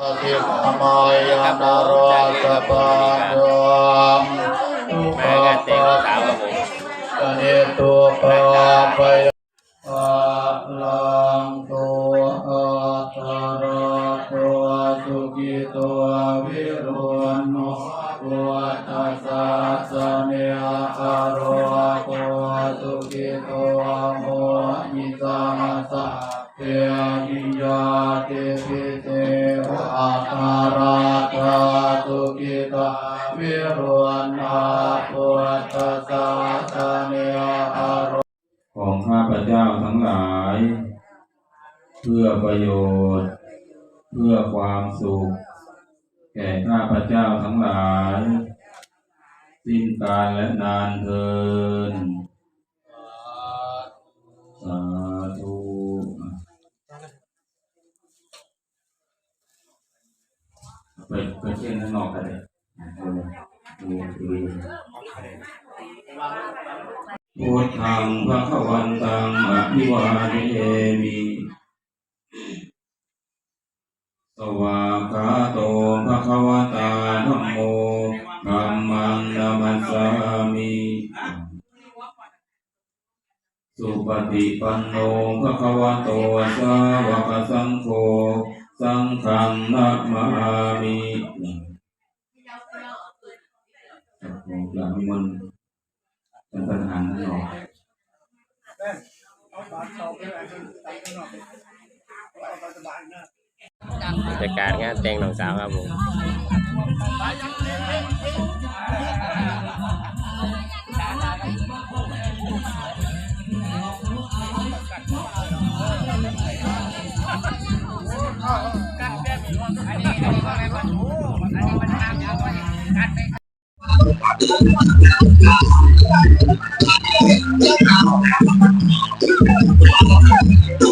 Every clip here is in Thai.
อธิกามายานารสะปาดมทุกมางานแต่งลูกสาวครับผมกเนตุปะ ประโยชน์ เพื่อความสุข แก่ข้าพเจ้าทั้งหลาย สิ้นกาลและนานเทินสาธุไปไปเช่นนั้นนอกกันเลยดูดูดูพุทธังพระขวันตังอภิวาเทมิ วากขาโตภะคะวะตาธัมโมธัมมังนามัสสามิสุปฏิปันโนภะคะวะโตสาวกสังโฆสังฆังนะมามิครับผมหลังมนต์เป็นประธานท่านรองบรร ยากาศงานแต่งน้องสาวครับผม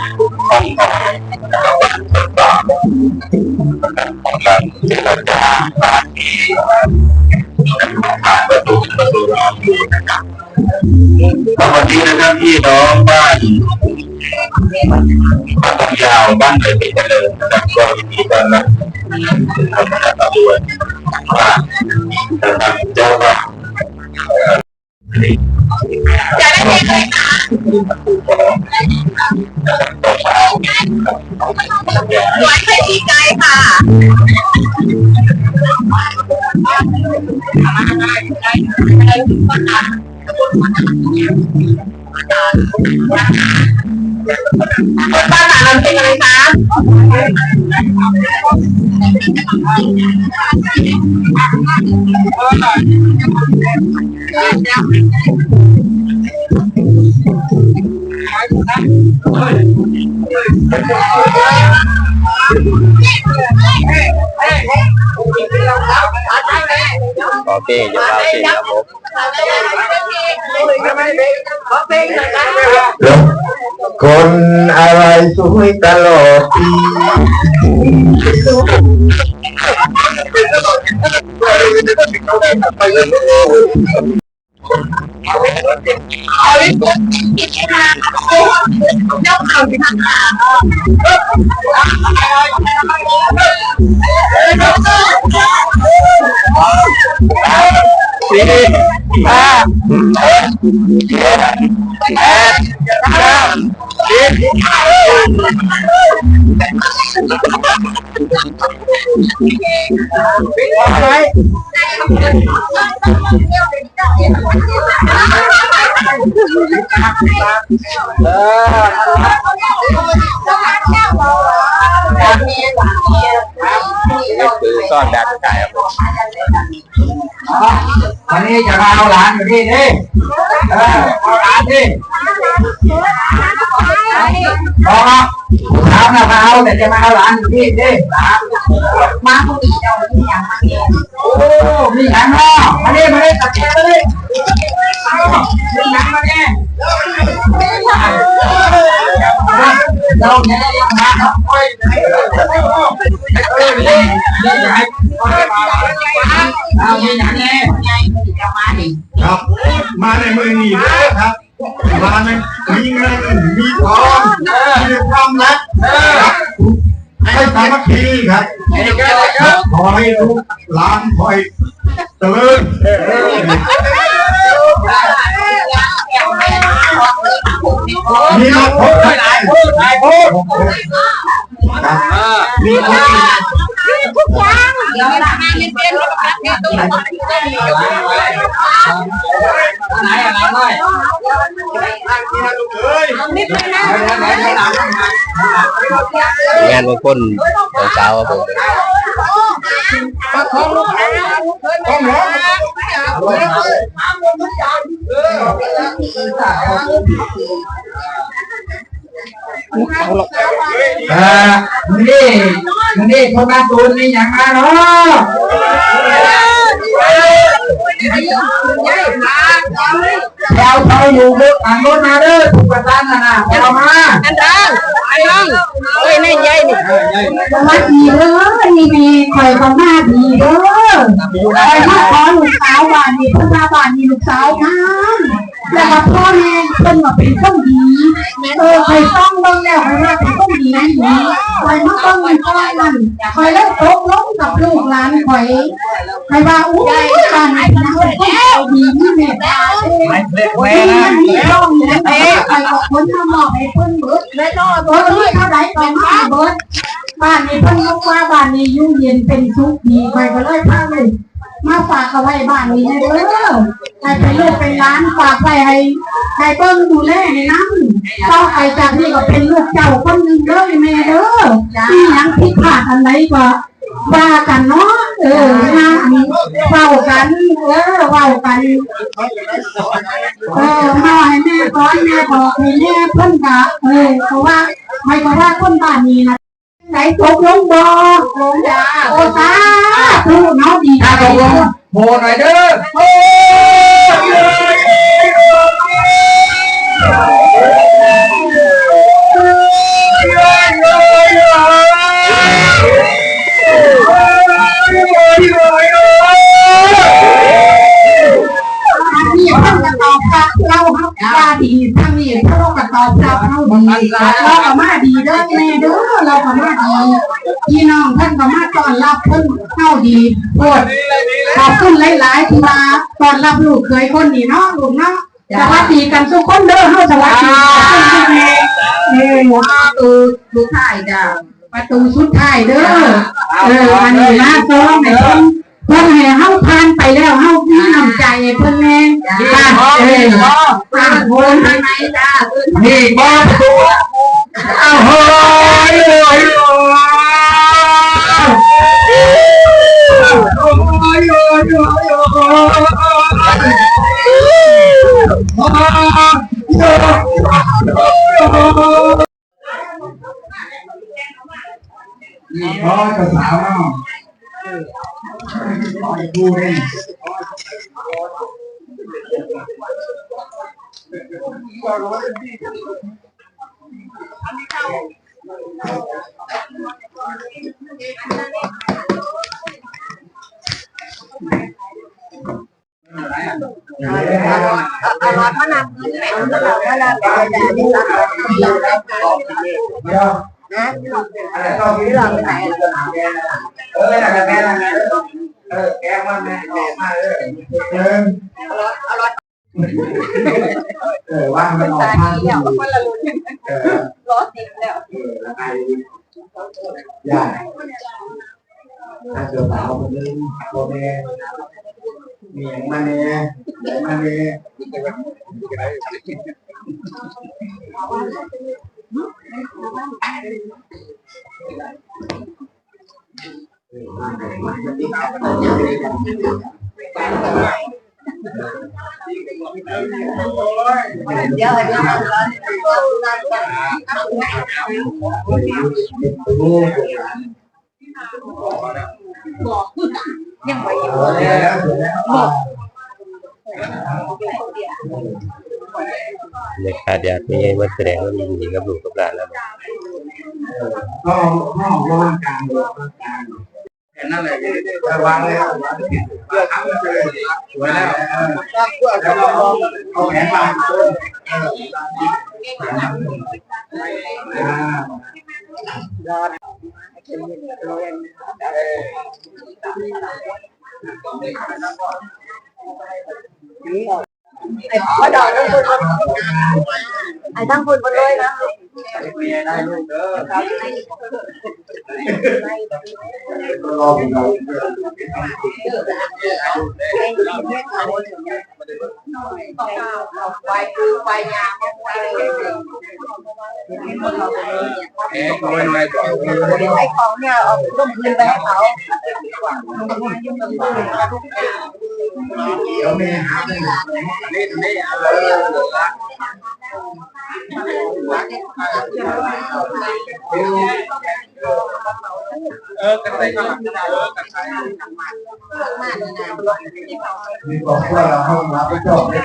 วันนี้นะครับพี่น้องบ้านบ้านตองยาวบ้านเลยเป็นเจริญนะครับก็ยินดีต้อนรับทำการตำรวจว่าทางเจ้าว่า จะได้เพลงอะไรคะหวานใจดีใจค่ะคน บ้านหลานเราเป็นอะไรคะ โอเคจะเอาสิครับผมคนอะไรสวยตลอดปี เจ้าข่าวที่ทางการสี่ห้าหกเจ็ดแปดเก้าสิบนี่คือซ่อนดันไก่ครับวันนี้จะมาเอาหลานอยู่ที่นี่เออเอาหลานที่ บอกครับถามนะมาเอาแต่จะมาเอาหลานอยู่ที่นี่หลานมาคนเดียวที่ยังมาเดียโอ้มีหลานเนาะมาดิมาดิตัดเชือกมาดิมีหลานมาดิเราเนี่ยยังมาครับโอ้ยเออนี่นี่ใหญ่เอามีหลานเนี่ยจะมาดิครับมาในมือหนีเลยครับ มาในมีเงินมีทองมีความรักให้สามัคคีครับขอให้ลูกหลานคอยเจริญมีมาพบหลายพูดหลายพูดมีคนทุกอย่าง เดี๋ยวเรามาเรียนเป็นแล้วก็เรียนตัวไหนอะไรเลยเอ้ยนิดนึงนะงานมงคลขอ งสาวครับผมต้องร้องเออนี่นี่คนบ้านตูนนี่อย่างมาเนาะเราเขาอยู่บนอ่างรถมาเด้อถูกประทานนะนะเอามาอันดังอันดังเอ้ยนี่ใหญ่นี่สวัสดีเด้อนี่มีข่อยของหน้าดีเด้อข่อยมาขอลูกสาวบ้านนี่เพิ่นว่าบ้านนี่ลูกสาวงาม แล้วก็พ่อแม่เพิ่นว่าเป็นคนดีเออข่อยต้องเบิ่งแล้วข่ยว่าเป็นคนดีนั่นดีข่อยมาเบิ่งมันก่อนนั่นข่อยเลยตกลงกับลูกหลานข่อยข่อยว่าอู้ยบ้านไหนนะเพิ่นคนดีนี่แม่ตาเด้อแม่มีนะเงินมีทองมีเอ้ข่อยก็คนมามอบให้เพิ่นเบิดไม่ต้องเบิดนี่เท่าไหร่ก็มาเบิดบ้านนี้เพิ่นลงมาบ้านนี้อยู่เย็นเป็นสุกข์ดีไปก็เลยพาเลย มาฝากเอาไว้บ้านนี้ให้เด้อให้เป็นลูกเป็นหล้านฝากไว้ให้ให้เบิ่งดูแลให้นำต่อไปจากนี้ก็เป็นลูกเจ้าคนหนึ่งเด้อแม่เด้อที่ยังผิดพลาดอันใดก็ว่ากันเนาะเออนะเว้ากันเออเว้ากันเออมาให้แม่สอนแม่บอกให้แม่เพิ่นก็เออเพราะว่าไม่ก็ว่าคนบ้านนี้นะ ไหนตกลงบ่ลงจ้าโอ้ตาทูเนาะดีถ้าตกลงโหหน่อยเด้อโอ้นี่เพิ่นจะตอบ เราครับว่าดีทั้งนี้เพราะเราก็ตอบรับเฮาดีเราก็มาดีเด้อแม่เด้อเราก็มาดีพี่น้องท่านก็มาตอนรับเพิ่นเฮาดีโพดขอบคุณหลาย ๆ ที่มาตอนรับลูกเคยคนนี้เนาะลูกเนาะสวัสดีกันทุกคนเด้อเฮาสวัสดีกันแม่เออประตูสุดท้ายจ้ะประตูสุดท้ายเด้อเอออันนี้นะซ้อมให้เพิ่น เพิ่นให้เฮาผ่านไปแล้วเฮามีน้ำใจให้เพิ่นแน่จ้าเออผ่านพ้นทางไหนจ้านี่บ้าตัวอ้าวเฮ้ยโอ้ยโอ้ยโอ้ยโอ้ยนี่พ่อจะสาวเนาะ ดูเองเออแกแม่ เออแกมันแม่ออกมาเลยเออเออว่ามันออกมาเออร้อนติดแล้วเออแล้วไอ้ยาถ้าเจอสาวคนนึงโอเคมียงมาเนี่ยอย่างมาเนี่ ยังไหวอยู่เออแล้วเสร็จแล้วบรรยากาศอยากมีมาแสดงว่ามีหญิงกับลูกกับหลานแล้วห้องห้องว่างกลางว่างกลาง นั้นแหละวางเลยเพื่อทำเลยสวยแล้วแล้วก็เอาแผนวาง อ่าไอ้พ่อดอกทั้งคนไอ้ทั้งคนบนเลยนะมีได้ลูกเด้อรอผมเราไฟคือไฟยาไฟเอ๊ะโวยหน่อยก่อนไอ้ของเนี่ยเอาต้มคืนไปให้เขา เดี๋ยวแม่หาเลยนี่นี่เออเออกันไปก็หลังเออกันไปมีบอกว่าเราห้องรับไปจอบได้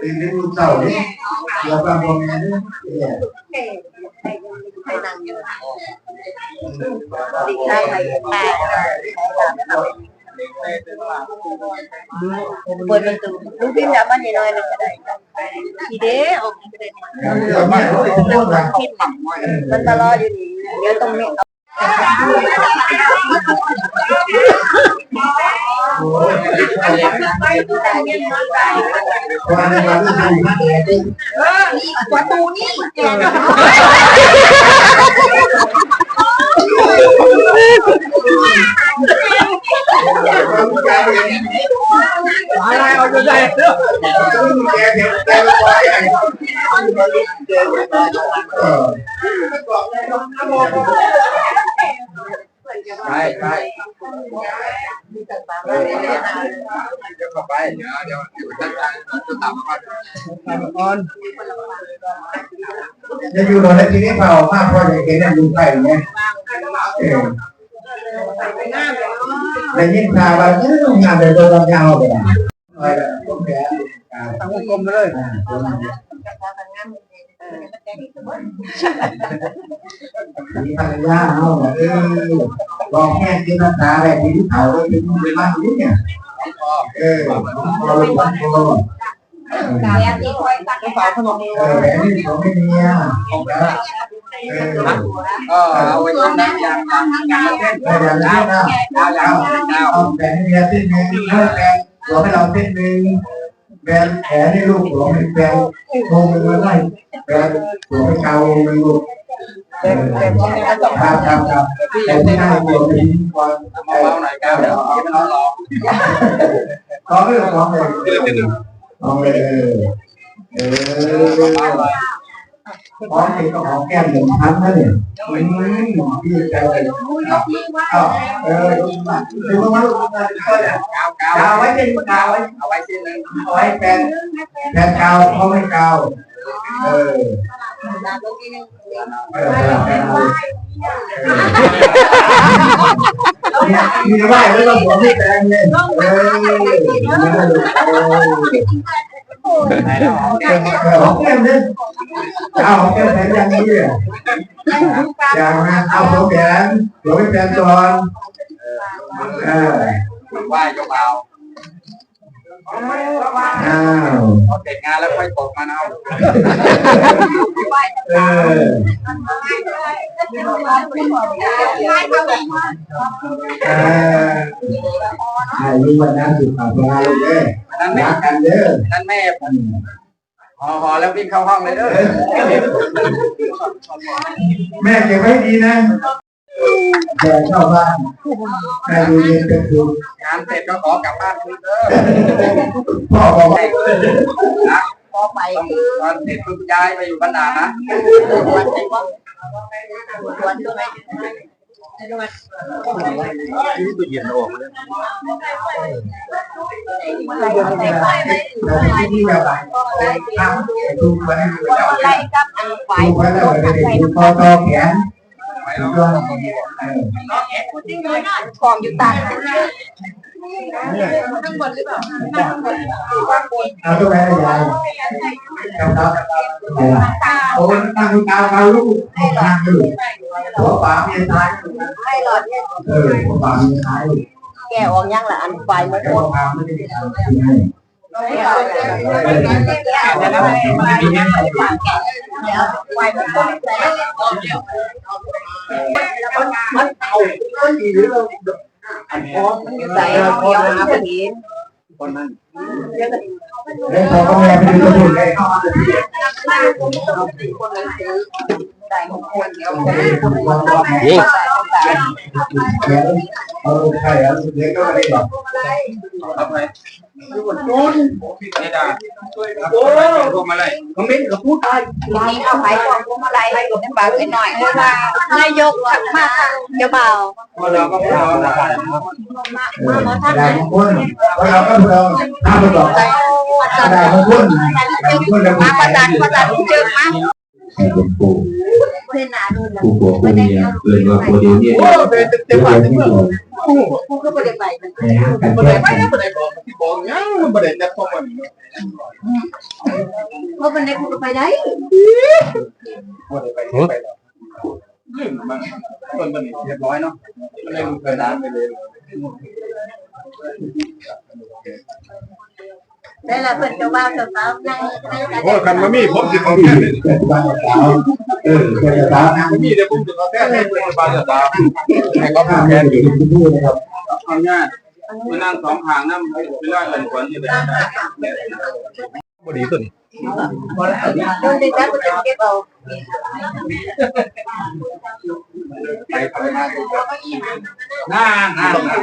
ตื่นได้ดูเสาเนี่ยเดี๋ยวบางคนเนี่ยดีใจไปแปด เปิดประตูลูกพิมพ์แล้วมันน้อยเลยก็ได้ทีเด้ออกก็ได้เดี๋ยวไม่รู้จะพูดมันตลอดอยู่นี่เดี๋ยวตรงนี้วันนี้วันที่สี่ประตูนี่ อะไรเอาจะได้เด้อแกเดี๋ยวแกไปไว้ไอ้ใช่ใช่เดี๋ยวเข้าไปเดี๋ยวเดี๋ยวเดี๋ยวตั้งใจจะตามมาก่อนจะอยู่ตรงนี้ทีนี้เปล่ามากพอจะเห็นอยู่ใกล้เนี่ยเออ ได้ยินข่าวว่าเอองานเดินตัวยาวเลยไปแล้วต้องแก่ตั้งกลมเลยมีภรรยาเอาเออลองแค่จินตนาแบบนี้เขาเลยเป็นเป็นบ้านนี้เนี่ยเออพอพอกายตีคอ ยตัดเอออันนี้ของไม่มีอะเออก็เอาไว้ทำน้ำยางทำงานเล่นเอออย่างนี้นะดาวดาวดาวเอาแบนให้เมียเส้นหนึ่งให้แบนหัวให้ เราเส้นหนึ่งแบนแขนให้ลูกหัวให้แบนโงมันมาไล่แบนหัวให้เกามันลูกเออครับครับครับแต่ที่หน้าหัวมีความเบาๆหน่อยครับเดี๋ยวเอาลองขอเรื่องของเลยเอาเลยเออเออขอเด็กก็ขอแก้มหนึ่งพันนะเนี่ยอืมพี่ใจเลยอ้าเออดูมาดูมาลูกมาดูเนี่ยกาวกาวไว้เป็นกาวไว้เอาไว้เส้นหนึ่งเอาไว้แฟนแฟนกาวเขาไม่กาวเออเออแฟน เอามีไหวแล้วก็ผมไม่แฟนเลยเออเออของแก้มเนี่ยเอาของแก้มแฟนอย่างนี้เลยอย่างนะเอาของแขนหัวไม่แฟนก่อนเออไหว้ก็เบา อ้าวพอเสร็จงานแล้วค่อยตกมาเอาเออเออไอ้ลูกวันนั้นสุดขอบคุณลูกเด้อนั่นแม่รักกันเด้อนั่นแม่ผมพอพอแล้ววิ่งเข้าห้องเลยเด้อแม่เก็บไว้ดีนะ แกชอบบ้านแม่ดูเย็นเป็นสุขงานเสร็จก็ขอกลับบ้านคืนเด้อพ่อบอกว่านะพอไปตอนเสร็จคุณย้ายไปอยู่บ้านนานะเราที่นี่แบบไหนทำดูมาให้ดูเจ้าไล่กับอันไฟดูมาแล้วไปดูคอตอแขนไปดูแล้วตัวของอยู่ต่างเอาตัวแม่ยายครับครับโอ้ตั้งตาเราลูกตั้งลูกหัวป่าเมียท้ายให้หลอดเนี่ยเออหัวป่าเมียท้ายแกออกยังละอันไฟมันแต่ว่าป่าไม่ได้ ทำให้แล้วไฟมันก็ใส่มันเอาก็ดีหรือเราอันพอใส่เดียวหาพอดีคนนั้นเล่นพอก็แม่ไปดูตัวเลยเข้ามาเลยใส่ของคนเดียว ยิงเอาใครเอาเด็กก็ไม่ได้หรอกเอาไปนี่ดาโอ้รวมมาเลยคอมเมนต์กับผู้ตายทีเอาไปพวงมาลัยน้ำบาไปหน่อยเพราะว่านายกขัดมาเจ้าบ่าวเราก็ไม่เอาละมาท่านได้ของคนเราก็เราทำไปต่อได้ของคนคนแล้วมาประจันประจันเจอมา ให้เป็นปูเพื่อนหนาดูนะปูปัวปูเมียเกินกว่าปูเดียวเนี่ยโอ้เป็นเต็มบ้านเต็มเมืองผู้ก็ไม่ได้ไปมันกันบ่แค่ได้ไปบ่ได้บอกที่บอกยังบ่ได้แต่พอมันเพราะมันได้ผู้ก็ไปได้บ่ได้ไปไปแล้วลืมมันมันมันเรียบร้อยเนาะมันเลยเกินน้ำไปเลย ได้ละเพื่นเจ้าบ่าวเจ้าสาวนั่งโอ้คันมามีผมสิเอาแค่นี้เนบ้านสาวเออเป็นสาวนะมีแต่ผมสิเอาแค่ให้เป็นบาจะตามให้ก็เขาทำแค่อยู่ที่พูดนะครับเอาญาติมานั่งสองข้างนำเวลาเอิ้นคนนี่แหละบ่ดีตัวนี้โดนดึงแล้วก็จะเก็บเอา ไปไปมาน่าน่าน่า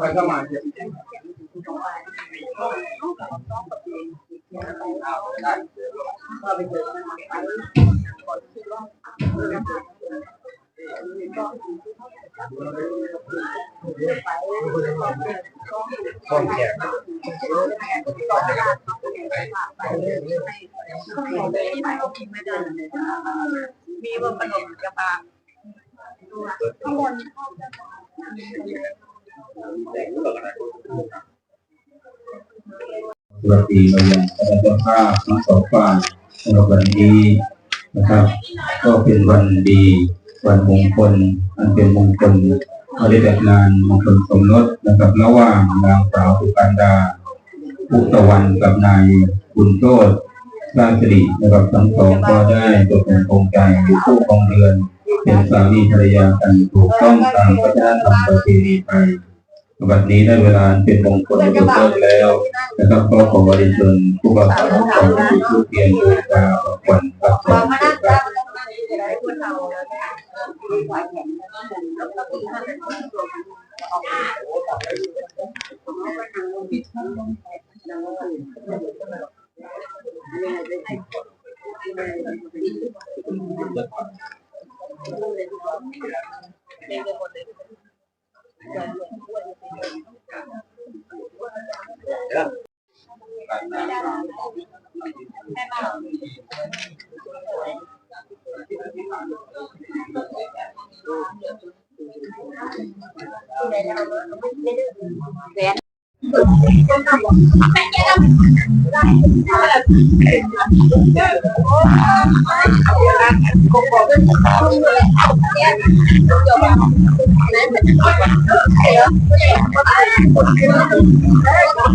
ไปเข้ามาเดี๋ยวมีว่าปนมจะบางสวัสดีเรายังคณะเจ้าภาพทั้งสองฝ่ายสำหรับวันนี้นะครับ ก็เป็นวันดี วันมงคลอันเป็นมงคลเขาได้จัดงานมงคลสมรสนะครับระหว่างนางสาวสุกันดาพุตะวันกับนายบุญโชตราชสิรินะครับทั้งสองก็ได้ตกลงปรงใจอยู่คู่ครองเดือน เป็นสามีภรรยากันถูกต้องตามวัฒนธรรมประเพณีไทยบัดนี้ได้เวลาเป็นมงคลยกเลิกแล้วนะครับก็ขอวริชนผู้บ่าวสาวของผู้ทุกเทียนโดยกาขวัญ กับขวั ญค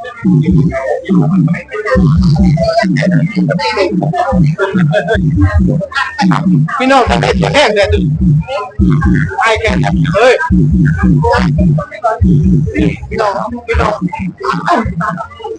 พี่น้องแห้งแต่ไอ้แกเฮ้ยพี่น้องพี่น้อง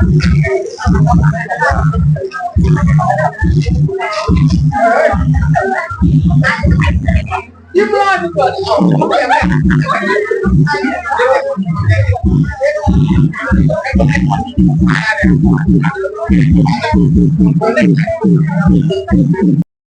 Give me one, give me one.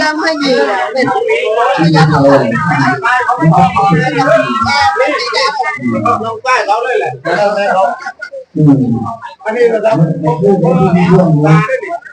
ยังไม่ดีเลยลงใต้เขาเลยแหละอันนี้นะครับผมผมมีลงตาด้ว